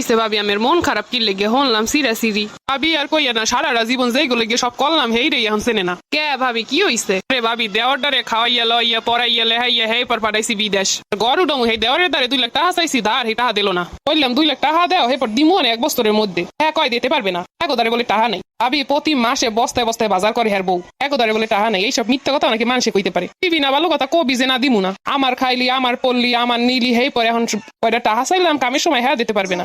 হইছে ভাবি, আমার মন খারাপ, কি লেগে হনলাম, সিরা সিরি। ভাবি, আর কইয়া না সারাটা জীবন যেগুলো গিয়ে সব করলাম, হেই রে, এখন চেনে না। কে ভাবি, কি হইছে? রে ভাবি দেওয়ার খাওয়াইয়া, লইয়া পড়াইয়া লেহাইয়া, হেই পর পাঠাইছি বিদেশ। গড় উডম হেই দেওয়ারের দ্বারে দুই লাখ টাকা চাইছি, ধার হে টাকা দিল না। বললাম দুই লাখ টাকা দেও হে পর দিমু এক বছরের মধ্যে। হ্যাঁ কয়, দিতে পারবে না। একদারে বলে টাকা নেই। ভাবি, প্রতি মাসে বস্তায় বস্তায় বাজার করে হের বউ। একদারে বলে টাকা নেই। এইসব মিথ্যা কথা নাকি মানুষে কইতে পারে। টিভি না, ভালো কথা, কবি যে না দিমু না। আমার খাইলি, আমার পল্লি আমার নিলি, হেই পরে এখন কয়টা টাকা চাইলাম, কামের সময় হ্যাঁ দিতে পারবে না।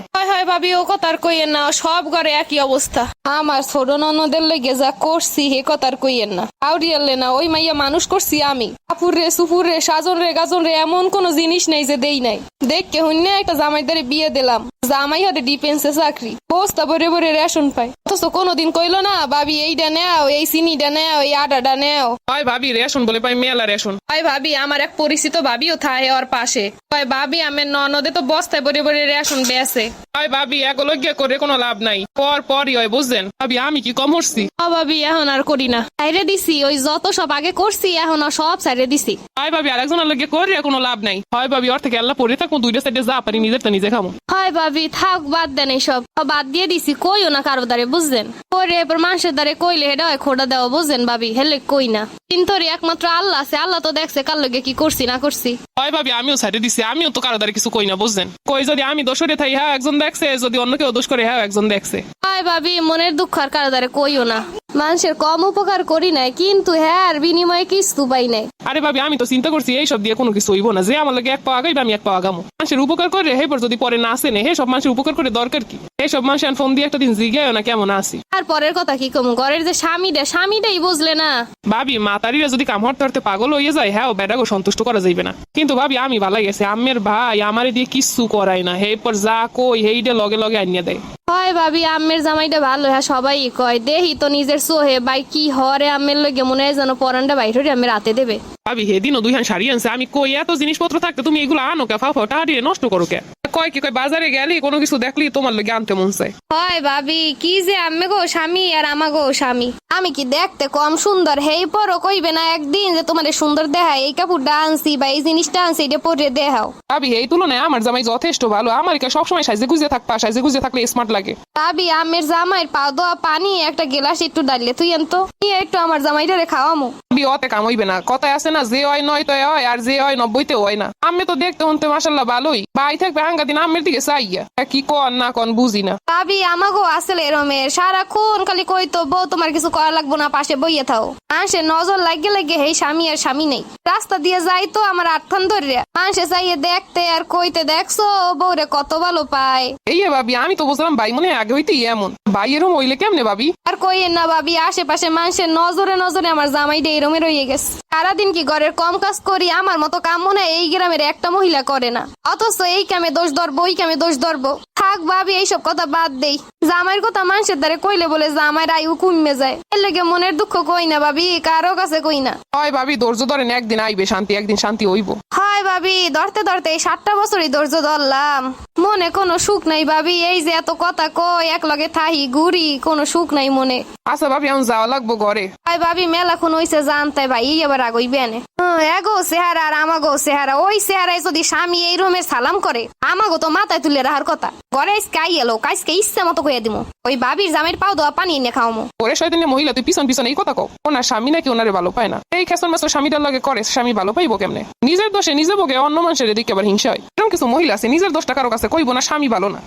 ভাবি ও কথার কইয়েন না সব ঘরে একই অবস্থা। আমার ছোট ননদের লেগে যা করছি হে কথার কইয়েন না। আউরিয়ালে না ওই মাইয়া মানুষ করছি আমি। কাপুর রে সুপুর রে সাজন রে গাজন রে এমন কোনো জিনিস নেই যে দেই নাই। দেখকে হইনে একটা জামাইদারে বিয়ে দিলাম। জামাই হাতে ডিফেন্সে চাকরি। বস্তা ভরে ভরে রেশন পায়। অথচ কোনোদিন কইলো না ভাবি এইটা নেও এই চিনিটা নেও এই আটাটা নেও। হয় ভাবি রেশন বলে পাই মেলা রেশন। হয় ভাবি আমার এক পরিচিত ভাবিও থাহে ওর পাশে। হয় ভাবি আমার ননদে তো বস্তায় ভরে ভরে রেশন বেসে হয় ভাবি এগুলো গিয়ে করে কোনো লাভ নাই। পর পরই হয় বুঝছেন ভাবি আমি কি কম করছি ভাবি এখন আর করি না। সাইরে দিছি ওই যত সব আগে করছি এখন আর সব সাইরে দিছি। হয় ভাবি আরেকজনের লগে করে কোনো লাভ নাই। হয় ভাবি অর্থে আল্লাহ পড়ে থাকব দুইটা সাইডে যা পারি নিজের তো নিজে খামো। হয় ভাবি থাক বাদ দেন এইসব। সব বাদ দিয়ে দিছি কইও না কারও দ্বারে বুঝছেন পরে এরপর মানুষের দ্বারে কইলে হেডা হয় খোটা দেওয়া বুঝছেন ভাবি হেলে কই না। কিন্তু একমাত্র আল্লাহ আছে আল্লাহ তো দেখছে কার লগে কি করছি না করছি। হয় ভাবি আমিও সাইডে দিছি আমিও তো কারও দ্বারা কিছু কই না বুঝছেন কই যদি আমি দোষরে থাই হ্যাঁ একজন দেখছে যদি অন্য কেউ দোষ করে হ্যাঁ একজন দেখছে। হয় ভাবি মনের দুঃখ আর কারও দ্বারে কইও না। মানুষের কম উপকার করি নাই কিন্তু হ্যাঁ আর বিনিময়ে কিছু পাই নাই। আরে ভাবি আমি তো চিন্তা করছি এইসব দিয়ে কোনো কিছু হইব না। যে আমার লাগে এক পাওয়া গাইবে আমি এক পাওয়া গামো মানুষের উপকার করে হে পর যদি পরে না আসে নে হে সব মানুষের উপকার করে দরকার কি? এইসব মানুষ ফোন দিয়ে একটা দিন জিজ্ঞায় না কেমন আসি আর পরের কথা কি কম? ঘরের যে স্বামীটা স্বামীটাই বুঝলে না। ভাবি মাতারিরা যদি কাম হরতে হরতে পাগল হয়ে যায় হ্যাঁ বেটাকে সন্তুষ্ট করা যাইবে না। কিন্তু ভাবি আমি ভালো গেছে আমের ভাই আমারে দিয়ে কিচ্ছু করাই না। হে পর যা কই হেইটা লগে লগে আনিয়ে দেয়। হয় ভাবি আমের জামাইটা ভালো হ্যাঁ সবাই কয়, দেহি তো নিজের সোহে বাই কি হরে আমের লগে, মনে হয় যেন পরানটা বাইরে আমি রাতে দেবে। ভাবি হেদিনও দুই হান শাড়ি আনছে, আমি কই, এত জিনিসপত্র থাকতে তুমি এগুলো আনো কে, ফাফা টাড়িয়ে নষ্ট করো কে? কয় কি কয় বাজারে গেলি কোনো কিছু দেখলি তোমার লগে আনতে মন চায়। হয় ভাবি কি যে আম্মে গো স্বামী আর আমা গো স্বামী। আমি কি দেখতে কম সুন্দর? হেই পরও কইবে না একদিন যে তোমার সুন্দর দেখায়। এই কাপড়টা আনছি বা এই জিনিসটা আনছি এটা পরে দেখাও। ভাবি এই তুলনায় আমার জামাই যথেষ্ট ভালো। আমার কে সবসময় সাইজে গুজে থাকবা সাইজে গুজে থাকলে স্মার্ট লাগে। ভাবি আমের জামাইয়ের পা দোয়া পানি একটা গেলাস একটু ডাললে তুই আনতো। একটু আমার জামাইটারে খাওয়ামো। ভাবি অতে কাম হইবে না। কথায় আছে না যে হয় নয় তো হয় আর যে হয় নব্বইতে হয় না। আমি তো দেখতে হতে মাসাল্লাহ ভালোই। বাই থাকবে হাঙ্গা দিন আমের দিকে চাইয়া। কি কন না কন বুঝি না। ভাবি আমাগো আসলে এরমের সারাক্ষণ খালি কইতো বউ তোমার কিছু করা লাগবো না পাশে বইয়ে থাও। মানুষের নজর লাগে লাগে হেই স্বামী আর স্বামী নেই। রাস্তা দিয়ে যাই তো আমার আটখান ধরে মানুষে চাইয়ে দেখতে আর কইতে দেখছ বউরে কত ভালো পায়। এই ভাবি আমি তো বুঝলাম ভাই মনে হয় আগে হইতেই এমন। ভাই এরম হইলে কেমনে ভাবি? আর কইয়েন না ভাবি আশেপাশে মানুষের নজরে নজরে আমার জামাইটা এরমে রয়ে গেছে। সারাদিন কি ঘরের কম কাজ করি আমার মতো কাম মনে হয় এই গ্রামের একটা মহিলা করে না। অথচ এই কামে দোষ ধরবো ওই কামে দোষ ধরবো। থাক ভাবি এইসব কথা বাদ দেই। জামাইয়ের কথা মানুষের দ্বারে কইলে বলে জামাইয়ের আয়ু কমে যায়। এর লেগে মনের দুঃখ কই না ভাবি কারও কাছে কই না। হয় ভাবি ধৈর্য ধরেন একদিন আইবে শান্তি একদিন শান্তি হইব। হয় ভাবি ধরতে ধরতে এই সাতটা বছরই ধৈর্য ধরলাম। মনে কোনো সুখ নাই ভাবি এই যে এত কথা কই এক লগে থাহি ঘুরি কোনো সুখ নাই মনে। আচ্ছা ভাবি আমি যাওয়া লাগবো ঘরে। ভাই ভাবি মেলা কোন হইছে জানতে ভাই এবার আগই বেনে এগো চেহারা আর আমাগো চেহারা ওই চেহারায় যদি স্বামী এই রুমে সালাম করে আমাগো তো মাথায় তুলে রাখার কথা। ঘরে কাই এলো কাইসকে ইচ্ছে মতো কইয়া দিমু। ওই ভাবির জামের পাও দোয়া পানি এনে খাওয়ামু। ওরে শয়তানি মহিলা তুই পিছন পিছন এই কথা কও। ওনার স্বামী নাকি ওনারে ভালো পায় না। এই খেসন মেসন স্বামীটার লগে করে স্বামী ভালো পাইবো কেমনে? নিজের দোষে নিজে ভোগে অন্য মানুষের দিকে আবার হিংসা হয়। এরকম কিছু মহিলা আছে নিজের দোষটা কারও কাছে কইব না স্বামী ভালো না